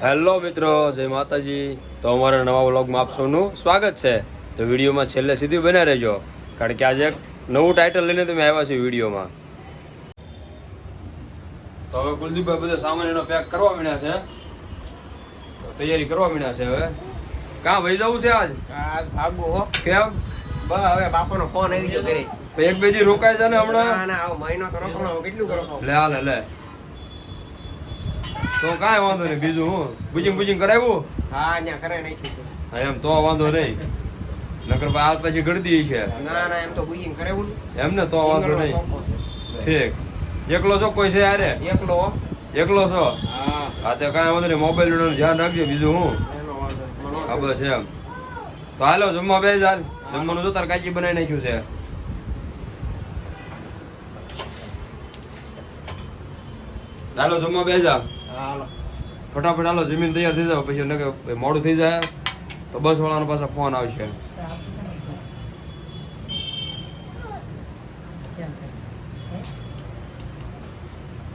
Hello મિત્રો જય માતાજી. તો અમારા નવા વ્લોગમાં આપ સૌનું સ્વાગત છે. તો વિડીયોમાં છેલ્લે સુધી બન્યા રહેજો. કારણ કે આજે એક નવું ટાઇટલ લઈને તમે આવ્યા છે વિડીયોમાં. તો હવે કુલદીપભાઈ બધા સામાન એનો પેક કરવા મીણ્યા છે. તો તૈયારી કરવા મીણ્યા છે હવે. કાં ભાઈ જવું છે આજ? આજ ભાગો હો. કેમ? બસ હવે બાપાનો ફોન આવી ગયો ઘરે. એક બે દી રોકાય છે ને હમણાં. ના ના આવો મહિનો કરો પણ કેટલું કરો લે હાલ લે. તો કાંઈ વાંધો નહીં બીજું હું બુજિંગ બુજિંગ કરાવ્યું? હા અહીંયા કરાવી નાખ્યું છે. હા એમ તો વાંધો નહીં. નકર ભાઈ આજ પછી ગળદી છે. ના ના એમ તો બુજિંગ કરાવ્યું એમ ને તો વાંધો નહીં. ઠીક. એકલો છો કોઈ છે યારે એકલો. એકલો છો? હા. તો કાંઈ વાંધો નહીં મોબાઈલનું ધ્યાન રાખજો બીજું હું. હા બસ એમ. તો હાલો જમવા બે હાલ. જમવાનું જો તાર કાચી બનાવી નાખ્યું છે. ચાલો જમવા બે હજાર હા, ફટાફટ હાલો, જમીન તૈયાર થઈ જાવ, પછી નકે મોડું થઈ જાય. તો બસ વાળાનો પાછા ફોન આવશે.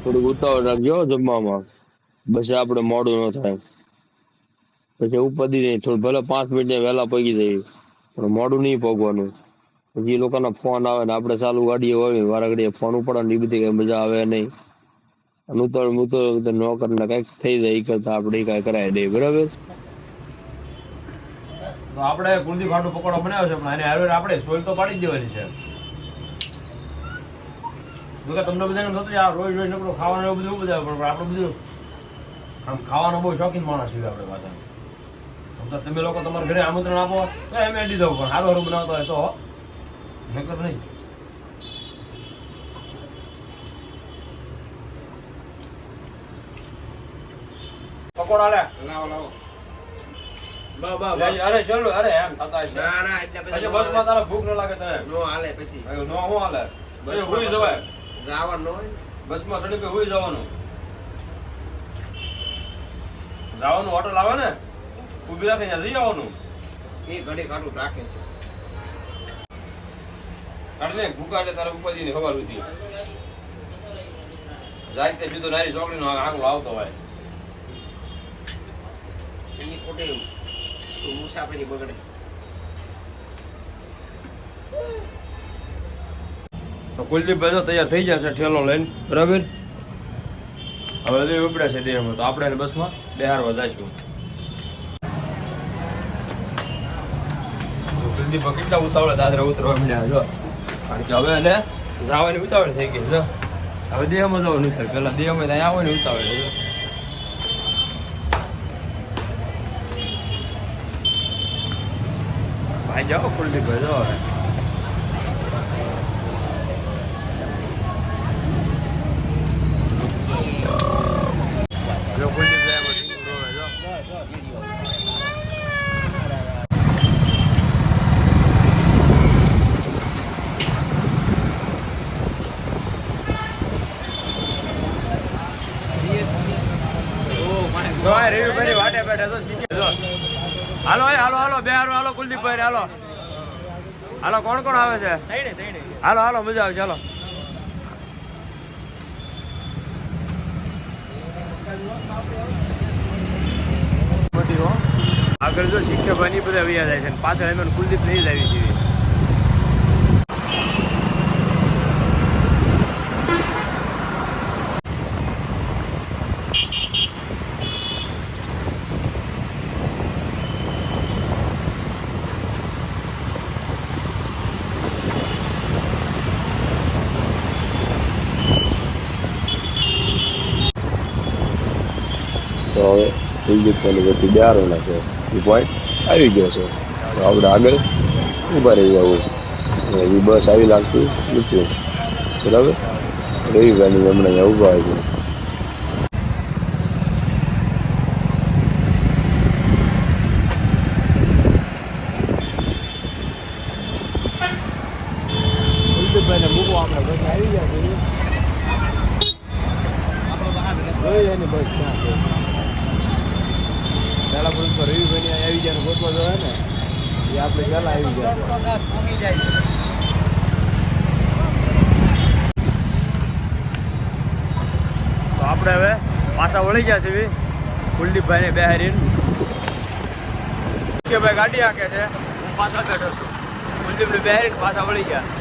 થોડુંક ઉતાવળ રાખજો જમવામાં. બસ આપણે મોડું ન થાય. પછી ઉપાધિ નહીં, થોડું ભલે પાંચ મિનિટ વહેલા પગી જઈએ પણ મોડું નહીં પગવાનું. પછી લોકોના ફોન આવે ને આપણે ચાલુ ગાડીએ હોય વારા ઘડીએ ફોન ઉપાડવાની એ બધી મજા આવે નહીં. ઉતાવળ ઉતાવળ નોકર ને કંઈક થઈ જાય કરતા આપણે કઈ કરાય દે બરાબર? આપણે કુલદીપ ખાટું પકોડો બનાવ્યો છે, પણ એને હારે આપણે સોઈલ તો પાડી જ દેવાની છે. જો કે તમને બધાને થતું આ રોજ રોજ નકરું ખાવાનું એવું બધું બધા, પણ આપણે બધું આમ ખાવાનો બહુ શોખીન માણસ છીએ આપણે પાછા. તો તમે લોકો તમારા ઘરે આમંત્રણ આપો, તો એમ દીધો પણ સારું સારું બનાવતા હોય તો નકર નહીં. પકોડા લે લાવો લાવો. બ બ બ. અરે ચલો અરે એમ થતા છે ના ના એટલે પછી પછી બસમાં તારા ભૂખ ન લાગે તને. નો હાલે પછી. નો હું હાલે? જવાય. જાવાનું ન હોય બસમાં સડી પે જવાનું. જવાનું હોટલ આવે ને ઊભી રાખે ત્યાં જઈ આવવાનું. એ ઘડી કાઢું રાખે. એટલે તારા ઉપાધિ ની ખબર હતી જાય તે સીધો નારી ચોકડી નો આગળ આવતો હોય. એ તો મુસાફરી બગડે. તો કુલદીપ ભાઈ તો તૈયાર થઈ જશે ઠેલો લઈને. બરાબર? હવે હજી ઉપડે છે દેહમાં. તો આપણે બસમાં બિહારવા જઈશું. કુલદીપ કેટલા ઉતાવળે દાદરા ઉતરવા મળ્યા જો. કારણ કે હવે એને જવાની ઉતાવળ થઈ ગઈ જો. હવે દેહમાં જવાનું થાય પેલા દેહમાં ત્યાં આવવાની ઉતાવળ ભાઈ જાઓ કુલદીપ ભાઈ હવે જો રોવે જો. તો આ રેવીભાઈની વાટે બેઠા તો શીખે જો. હાલો હાલો હાલો બે હાલો હાલો કુલદીપભાઈ હાલો. હાલો કોણ કોણ આવે છે? હાલો હાલો મજા આવે ચાલો. આગળ જો શિક્ષકભાઈ બધા વૈયા જાય છે પાછળ એમ કુલદીપ નહીં જ આવી છે. તો હવે કુલદીપભાઈની બધી બિહારોના છે. એ પોઈન્ટ આવી ગયો છે. તો આપણે આગળ ઊભા રહી જવું એ બસ આવી લાગતી નથી. બરાબર? રવિભાઈની હમણાં અહીંયા ઊભા આવી ગયા આપણે બસ આવી છે જોઈ એની બસ ક્યાં છે પહેલા પુરુષ તો રવિભાઈ આવી જાય ગોતવા જવાય ને, એ આપણે પહેલા આવી જાય તો આપણે હવે પાછા વળી ગયા છે કુલદીપભાઈ ને બેહારીને. કે ભાઈ ગાડી હાકે છે, હું પાછા બેઠો છું. કુલદીપ ને બેહારીને પાછા વળી ગયા.